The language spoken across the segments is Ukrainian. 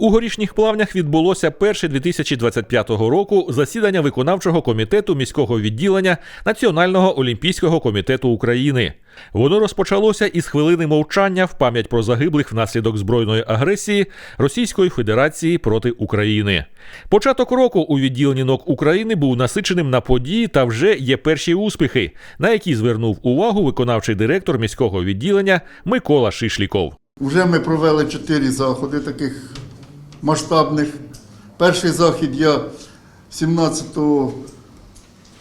У горішніх плавнях відбулося перше 2025 року засідання виконавчого комітету міського відділення Національного олімпійського комітету України. Воно розпочалося із хвилини мовчання в пам'ять про загиблих внаслідок збройної агресії Російської Федерації проти України. Початок року у відділенні НОК України був насиченим на події та вже є перші успіхи, на які звернув увагу виконавчий директор міського відділення Микола Шишліков. Вже ми провели чотири заходи таких масштабних. Перший захід я 17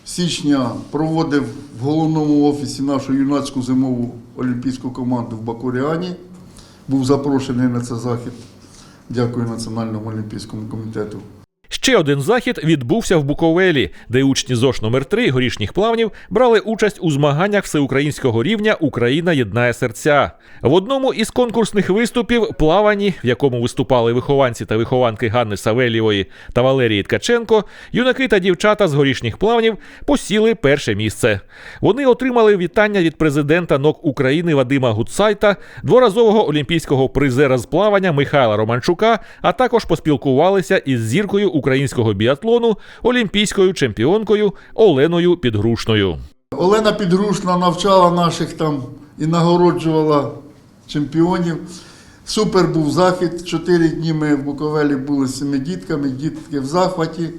січня проводив в головному офісі нашу юнацьку зимову олімпійську команду в Бакуріані. Був запрошений на цей захід. Дякую Національному олімпійському комітету. Ще один захід відбувся в Буковелі, де учні ЗОШ номер 3 горішніх плавнів брали участь у змаганнях всеукраїнського рівня Україна єднає серця. В одному із конкурсних виступів плавані, в якому виступали вихованці та вихованки Ганни Савельєвої та Валерії Ткаченко, юнаки та дівчата з горішніх плавнів посіли перше місце. Вони отримали вітання від президента НОК України Вадима Гуцайта, дворазового олімпійського призера з плавання Михайла Романчука, а також поспілкувалися із зіркою українського біатлону, олімпійською чемпіонкою Оленою Підгрушною. Олена Підгрушна навчала наших там і нагороджувала чемпіонів. Супер був захід. Чотири дні ми в Буковелі були з цими дітками, дітки в захваті.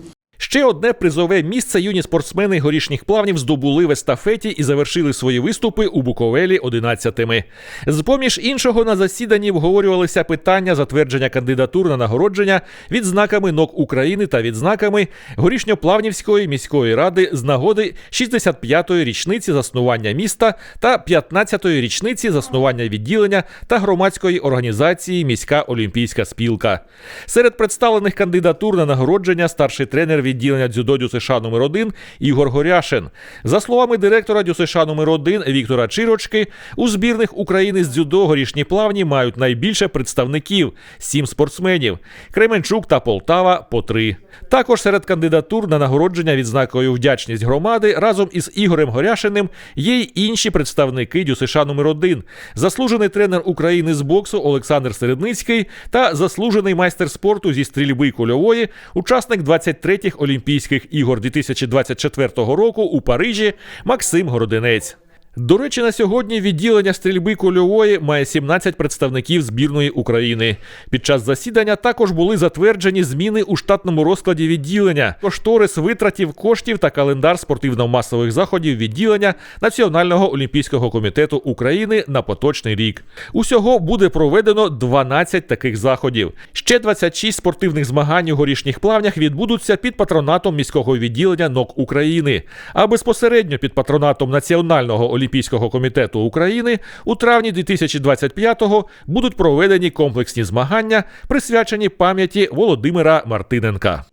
Ще одне призове місце юні спортсмени горішніх плавнів здобули в естафеті і завершили свої виступи у Буковелі 11-ми. З поміж іншого на засіданні обговорювалися питання затвердження кандидатур на нагородження відзнаками НОК України та відзнаками Горішньоплавнівської міської ради з нагоди 65-ї річниці заснування міста та 15-ї річниці заснування відділення та громадської організації Міська Олімпійська спілка. Серед представлених кандидатур на нагородження старший тренер відділення дзюдо ДЮСШ номер 1 Ігор Горяшин. За словами директора ДЮСШ номер 1 Віктора Чирочки, у збірних України з дзюдо горішні плавні мають найбільше представників сім спортсменів. Кременчук та Полтава по три. Також серед кандидатур на нагородження відзнакою вдячність громади разом із Ігорем Горяшиним є й інші представники ДЮСШ номер 1 заслужений тренер України з боксу Олександр Середницький та заслужений майстер спорту зі стрільби кульової, учасник 23-х Олімпійських ігор 2024 року у Парижі Максим Городинець. До речі, на сьогодні відділення стрільби кульової має 17 представників збірної України. Під час засідання також були затверджені зміни у штатному розкладі відділення, кошторис витратів коштів та календар спортивно-масових заходів відділення Національного олімпійського комітету України на поточний рік. Усього буде проведено 12 таких заходів. Ще 26 спортивних змагань у горішніх плавнях відбудуться під патронатом міського відділення НОК України, а безпосередньо під патронатом Національного олімпійського комітету України у травні 2025-го будуть проведені комплексні змагання, присвячені пам'яті Володимира Мартиненка.